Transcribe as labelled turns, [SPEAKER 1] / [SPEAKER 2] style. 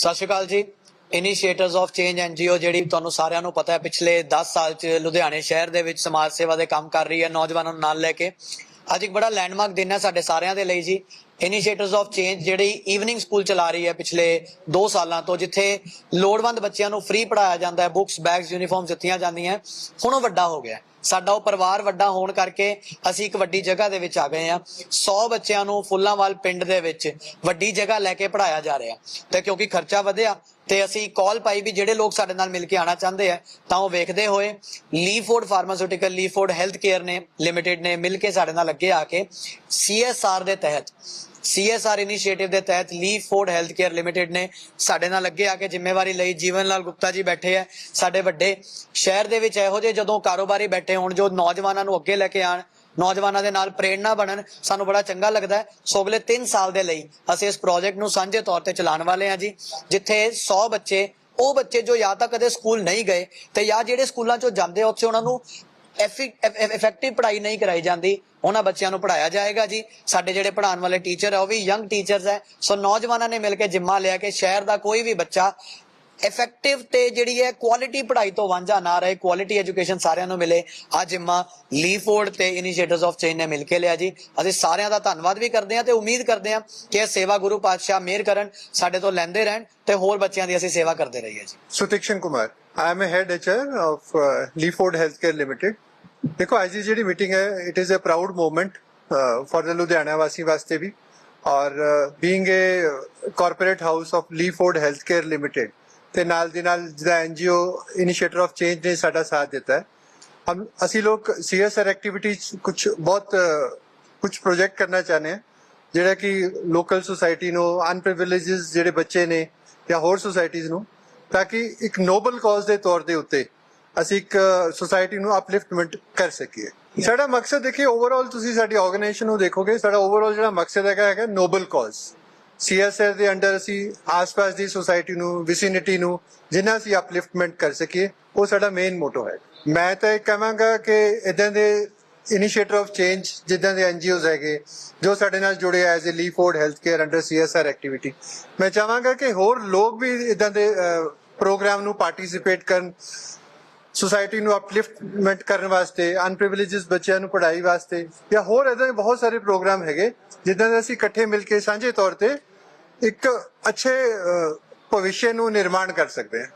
[SPEAKER 1] ਸਤਿ ਸ਼੍ਰੀ ਅਕਾਲ ਜੀ। Initiators of change NGO ਜਿਹੜੀ ਤੁਹਾਨੂੰ ਸਾਰਿਆਂ ਨੂੰ ਪਤਾ ਹੈ, ਪਿਛਲੇ 10 ਸਾਲ ਚ ਲੁਧਿਆਣੇ ਸ਼ਹਿਰ ਦੇ ਵਿੱਚ ਸਮਾਜ ਸੇਵਾ ਦੇ ਕੰਮ ਕਰ ਰਹੀ ਹੈ ਨੌਜਵਾਨਾਂ ਨੂੰ ਨਾਲ ਲੈ ਕੇ। ਅੱਜ ਇੱਕ ਬੜਾ ਲੈਂਡਮਾਰਕ ਦਿਨ ਹੈ ਸਾਡੇ ਸਾਰਿਆਂ ਦੇ ਲਈ ਜੀ। ਇਨੀਸ਼ੀਏਟਰਸ ਆਫ ਚੇਂਜ ਜਿਹੜੀ ਈਵਨਿੰਗ ਸਕੂਲ ਚਲਾ ਰਹੀ ਹੈ ਪਿਛਲੇ 2 ਸਾਲਾਂ ਤੋਂ, ਜਿੱਥੇ ਲੋੜਵੰਦ ਬੱਚਿਆਂ ਨੂੰ ਫ੍ਰੀ ਪੜਾਇਆ ਜਾਂਦਾ ਹੈ ਬੁੱਕਸ ਬੈਗਸ ਯੂਨੀਫਾਰਮ ਦਿੱਤੀਆਂ ਜਾਂਦੀਆਂ ਹੁਣ ਉਹ ਵੱਡਾ ਹੋ ਗਿਆ ਸਾਡਾ ਉਹ ਪਰਿਵਾਰ ਵੱਡਾ ਹੋਣ ਕਰਕੇ ਅਸੀਂ ਇੱਕ ਵੱਡੀ ਜਗ੍ਹਾ ਦੇ ਵਿੱਚ ਆ ਗਏ ਆ 100 ਬੱਚਿਆਂ ਨੂੰ ਫੁੱਲਾਂਵਾਲ ਪਿੰਡ ਦੇ ਵਿੱਚ ਵੱਡੀ ਜਗ੍ਹਾ ਲੈ ਕੇ ਪੜਾਇਆ ਜਾ ਰਿਹਾ ਤੇ ਕਿਉਂਕਿ ਖਰਚਾ ਵਧਿਆ, ਤੇ ਅਸੀਂ ਕਾਲ ਪਾਈ ਵੀ ਜਿਹੜੇ ਲੋਕ ਸਾਡੇ ਨਾਲ ਮਿਲ ਕੇ ਆਣਾ ਚਾਹੁੰਦੇ ਆ ਤਾਂ ਉਹ ਵੇਖਦੇ ਹੋਏ Leeford pharmaceutical Leeford health care ਨੇ ਲਿਮਿਟਿਡ ਨੇ ਮਿਲ ਕੇ ਸਾਡੇ ਨਾਲ ਅੱਗੇ ਆ ਕੇ ਸੀਐਸਆਰ ਦੇ ਤਹਿਤ ਸੀਐਸਆਰ ਇਨੀਸ਼ੀਏਟਿਵ ਦੇ ਤਹਿਤ Leeford health care limited ਨੇ ਸਾਡੇ ਨਾਲ ਅੱਗੇ ਆ ਕੇ ਜ਼ਿੰਮੇਵਾਰੀ ਲਈ ਜੀਵਨ ਲਾਲ ਗੁਪਤਾ ਜੀ ਬੈਠੇ ਆ। ਸਾਡੇ ਵੱਡੇ ਸ਼ਹਿਰ ਦੇ ਵਿੱਚ ਇਹੋ ਜਿਹੇ ਜਦੋਂ ਕਾਰੋਬਾਰੀ ਬੈਠੇ ਹੋਣ, ਜੋ ਨੌਜਵਾਨਾਂ ਨੂੰ ਅੱਗੇ ਲੈ ਕੇ ਆਣ, ਨੌਜਵਾਨਾਂ ਦੇ ਨਾਲ ਪ੍ਰੇਰਣਾ ਬਣਨ, ਸਾਨੂੰ ਬੜਾ ਚੰਗਾ ਲੱਗਦਾ ਹੈ। ਸੋ ਅਗਲੇ 3 ਸਾਲ ਦੇ ਲਈ ਅਸੀਂ ਇਸ ਪ੍ਰੋਜੈਕਟ ਨੂੰ ਸਾਂਝੇ ਤੌਰ ਤੇ ਚਲਾਉਣ ਵਾਲੇ ਹਾਂ ਜੀ। ਜਿੱਥੇ 100 ਬੱਚੇ, ਉਹ ਬੱਚੇ ਜੋ ਜਾਂ ਤਾਂ ਕਦੇ ਸਕੂਲ ਨਹੀਂ ਗਏ ਤੇ ਜਾਂ ਜਿਹੜੇ ਸਕੂਲਾਂ ਚੋਂ ਜਾਂਦੇ ਉੱਥੇ ਉਹਨਾਂ ਨੂੰ ਇਫੈਕਟਿਵ ਪੜ੍ਹਾਈ ਨਹੀਂ ਕਰਾਈ ਜਾਂਦੀ, ਉਹਨਾਂ ਬੱਚਿਆਂ ਨੂੰ ਪੜਾਇਆ ਜਾਏਗਾ ਜੀ। ਸਾਡੇ ਜਿਹੜੇ ਪੜ੍ਹਾਉਣ ਵਾਲੇ ਟੀਚਰ ਆ, ਉਹ ਵੀ ਯੰਗ ਟੀਚਰਸ ਹੈ ਸੋ ਨੌਜਵਾਨਾਂ ਨੇ ਮਿਲ ਕੇ ਜਿੰਮਾ ਲਿਆ ਕਿ ਸ਼ਹਿਰ ਦਾ ਕੋਈ ਵੀ ਬੱਚਾ ਇਫੈਕਟਿਵ ਤੇ ਜਿਹੜੀ ਹੈ ਕੁਆਲਿਟੀ ਪੜ੍ਹਾਈ ਤੋਂ ਵਾਂਝਾ ਨਾ ਰਹੇ ਕੁਆਲਿਟੀ ਐਜੂਕੇਸ਼ਨ ਸਾਰਿਆਂ ਨੂੰ ਮਿਲੇ। ਆ ਜਿੰਮਾ ਲੀਫੋਰਡ ਤੇ ਇਨੀਸ਼ੀਏਟਰਸ ਆਫ ਚੇਂਜ ਨੇ ਮਿਲ ਕੇ ਲਿਆ ਜੀ। ਅਸੀਂ ਸਾਰਿਆਂ ਦਾ ਧੰਨਵਾਦ ਵੀ ਕਰਦੇ ਹਾਂ ਤੇ ਉਮੀਦ ਕਰਦੇ ਹਾਂ ਕਿ ਇਹ ਸੇਵਾ ਗੁਰੂ ਪਾਤਸ਼ਾਹ ਮਿਹਰ ਕਰਨ, ਸਾਡੇ ਤੋਂ ਲੈਂਦੇ ਰਹਿਣ ਤੇ ਹੋਰ ਬੱਚਿਆਂ ਦੀ ਅਸੀਂ ਸੇਵਾ ਕਰਦੇ ਰਹੀਏ ਜੀ।
[SPEAKER 2] Sutikshan Kumar I am a head HR of Leeford healthcare limited ਦੇਖੋ, ਅੱਜ ਦੀ ਜਿਹੜੀ ਮੀਟਿੰਗ ਹੈ it is a proud moment for the Ludhiana ਵਾਸੀ ਵਾਸਤੇ ਵੀ। ਔਰ being a corporate house of Leeford healthcare limited ਤੇ ਨਾਲ ਦੀ ਨਾਲ ਜਿਹੜਾ ਐਨਜੀਓ ਇਨੀਸ਼ੀਏਟਰ ਆਫ ਚੇਂਜ ਨੇ ਸਾਡਾ ਸਾਥ ਦਿੱਤਾ ਹੈ। ਹਮ ਅਸੀਂ ਲੋਕ ਸੀਐਸਆਰ ਐਕਟੀਵਿਟੀਜ਼ ਕੁਝ ਬਹੁਤ ਕੁਝ ਪ੍ਰੋਜੈਕਟ ਕਰਨਾ ਚਾਹੁੰਦੇ ਹਾਂ। ਜਿਹੜਾ ਕਿ ਲੋਕਲ ਸੁਸਾਇਟੀ ਨੂੰ ਅਨਪ੍ਰਿਵਿਲੇਜਸ ਜਿਹੜੇ ਬੱਚੇ ਨੇ ਜਾਂ ਹੋਰ ਸੁਸਾਇਟੀਜ਼ ਨੂੰ ਤਾਂ ਕਿ ਇੱਕ ਨੋਬਲ ਕਾਜ਼ ਦੇ ਤੌਰ ਦੇ ਉੱਤੇ ਅਸੀਂ ਇੱਕ ਸੁਸਾਇਟੀ ਨੂੰ ਅਪਲਿਫਟਮੈਂਟ ਕਰ ਸਕੀਏ। ਸਾਡਾ ਮਕਸਦ ਦੇਖਿਏ ਓਵਰਆਲ ਤੁਸੀਂ ਸਾਡੀ ਆਰਗੇਨਾਈਜੇਸ਼ਨ ਨੂੰ ਦੇਖੋਗੇ ਸਾਡਾ ਓਵਰਆਲ ਜਿਹੜਾ ਮਕਸਦ ਹੈਗਾ ਹੈਗਾ ਨੋਬਲ ਕਾਜ਼ ਸੀਐਸਆਰ ਦੇ ਅੰਡਰ ਅਸੀਂ ਆਸ-ਪਾਸ ਦੀ ਸੁਸਾਇਟੀ ਨੂੰ ਵਿਸਿਨਿਟੀ ਨੂੰ ਜਿੰਨਾ ਅਸੀਂ ਅਪਲਿਫਟਮੈਂਟ ਕਰ ਸਕੀਏ, ਉਹ ਸਾਡਾ ਮੇਨ ਮੋਟੋ ਹੈ। ਮੈਂ ਤਾਂ ਇਹ ਕਹਾਂਗਾ ਕਿ ਇਦਾਂ ਦੇ ਇਨੀਸ਼ੀਏਟਰ ਆਫ ਚੇਂਜ ਜਿੱਦਾਂ ਦੇ ਐਨਜੀਓਜ਼ ਹੈਗੇ, ਜੋ ਸਾਡੇ ਨਾਲ ਜੁੜੇ as a Leeford health care under CSR activity ਮੈਂ ਚਾਹਾਂਗਾ ਕਿ ਹੋਰ ਲੋਕ ਵੀ ਇਦਾਂ ਦੇ ਪ੍ਰੋਗਰਾਮ ਨੂੰ ਪਾਰਟਿਸਿਪੇਟ ਕਰਨ ਸੁਸਾਇਟੀ ਨੂੰ ਅਪਲਿਫਟਮੈਂਟ ਕਰਨ ਵਾਸਤੇ ਅਨਪ੍ਰਿਵਿਲੇਜਸ ਬੱਚਿਆਂ ਨੂੰ ਪੜ੍ਹਾਈ ਵਾਸਤੇ, ਜਾਂ ਹੋਰ ਇਦਾਂ ਦੇ ਬਹੁਤ ਸਾਰੇ ਪ੍ਰੋਗਰਾਮ ਹੈਗੇ, ਜਿੱਦਾਂ ਦੇ ਅਸੀਂ ਇਕੱਠੇ ਮਿਲ ਕੇ ਸਾਂਝੇ ਤੌਰ ਤੇ ਇੱਕ ਅੱਛੇ ਭਵਿੱਖ ਨੂੰ ਨਿਰਮਾਣ ਕਰ ਸਕਦੇ ਹਾਂ